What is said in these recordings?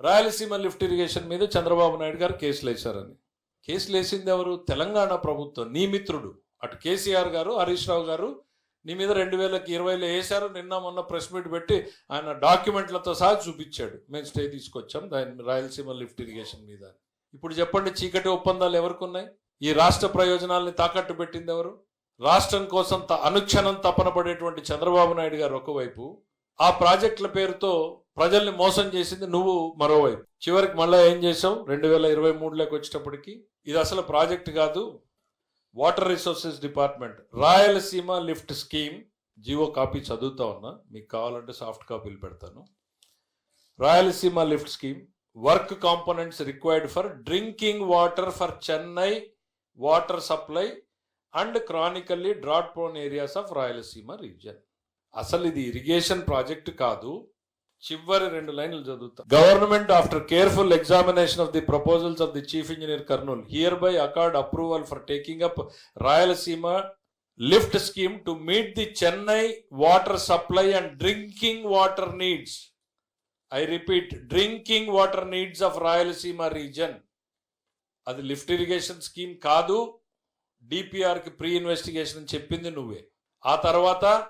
Rayalaseema lift irrigation మీద చంద్రబాబు నాయుడు గారు కేసులు వేశారని. కేసులు వేసింది ఎవరు? తెలంగాణ ప్రభుత్వం. నీ మిత్రుడు. అటు కేసీఆర్ గారు హరీష్ రావు గారు నీ మీద రెండు వేలకి ఇరవైలో వేశారు. నిన్న మొన్న ప్రెస్ మీట్ పెట్టి ఆయన డాక్యుమెంట్లతో సహా చూపించాడు. మేము స్టే తీసుకొచ్చాం దాని రాయలసీమ లిఫ్ట్ ఇరిగేషన్ మీద. ఇప్పుడు చెప్పండి చీకటి ఒప్పందాలు ఎవరికి ఉన్నాయి ఈ రాష్ట్ర ప్రయోజనాల్ని తాకట్టు పెట్టింది ఎవరు? రాష్ట్రం కోసం త- అనుక్షణం తపన పడేటువంటి చంద్రబాబు నాయుడు గారు ఒకవైపు ఆ ప్రాజెక్టుల పేరుతో ప్రజల్ని మోసం చేసింది నువ్వు మరోవైపు. చివరికి మళ్ళీ ఏం చేసావు రెండు వేల ఇరవై మూడులోకి వచ్చేటప్పటికి ఇది అసలు ప్రాజెక్ట్ కాదు water resources department. Rayalaseema lift scheme. GO copy చదువుతా ఉన్నా మీకు కావాలంటే సాఫ్ట్ కాపీలు పెడతాను. Rayalaseema lift scheme. Work components required for drinking water for Chennai water supply and chronically drought prone areas of Rayalaseema region. అసలు ఇది irrigation project కాదు చివరి రెండు లైన్లు చదువుతా. Government after careful examination of the proposals of the chief engineer Kurnool hereby accord approval for taking up Rayalaseema lift scheme to meet the Chennai water supply and drinking water needs I repeat drinking water needs of Rayalaseema region అది lift irrigation scheme కాదు. డిపిఆర్కి pre investigation అని చెప్పింది నువ్వే. ఆ తర్వాత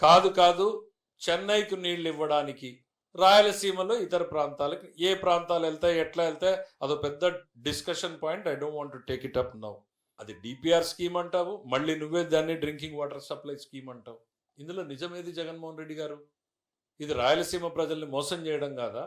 కాదు కాదు చెన్నైకి నీళ్ళు ఇవ్వడానికి రాయలసీమలో ఇతర ప్రాంతాలకు ఏ ప్రాంతాలు వెళ్తాయి ఎట్లా వెళ్తాయి అదో పెద్ద discussion point I don't want to take it up now అది డిపిఆర్ స్కీమ్ అంటావు మళ్ళీ నువ్వే దాన్ని డ్రింకింగ్ వాటర్ సప్లై స్కీమ్ అంటావు. ఇందులో నిజమేది జగన్మోహన్ రెడ్డి గారు? ఇది రాయలసీమ ప్రజల్ని మోసం చేయడం కాదా?